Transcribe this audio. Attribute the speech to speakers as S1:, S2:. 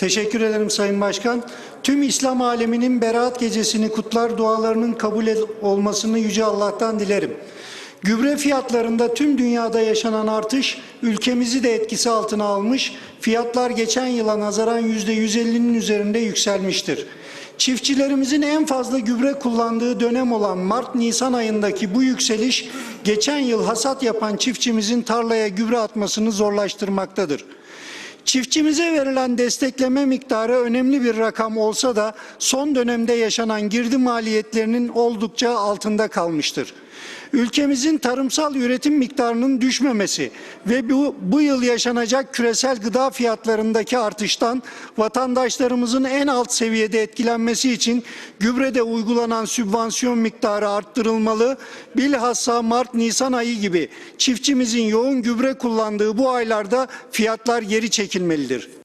S1: Teşekkür ederim Sayın Başkan. Tüm İslam aleminin Berat Gecesi'ni kutlar dualarının kabul olmasını Yüce Allah'tan dilerim. Gübre fiyatlarında tüm dünyada yaşanan artış ülkemizi de etkisi altına almış, fiyatlar geçen yıla nazaran %150'nin üzerinde yükselmiştir. Çiftçilerimizin en fazla gübre kullandığı dönem olan Mart-Nisan ayındaki bu yükseliş geçen yıl hasat yapan çiftçimizin tarlaya gübre atmasını zorlaştırmaktadır. Çiftçimize verilen destekleme miktarı önemli bir rakam olsa da son dönemde yaşanan girdi maliyetlerinin oldukça altında kalmıştır. Ülkemizin tarımsal üretim miktarının düşmemesi ve bu, bu yıl yaşanacak küresel gıda fiyatlarındaki artıştan vatandaşlarımızın en alt seviyede etkilenmesi için gübrede uygulanan sübvansiyon miktarı arttırılmalı. Bilhassa Mart-Nisan ayı gibi çiftçimizin yoğun gübre kullandığı bu aylarda fiyatlar geri çekilmelidir.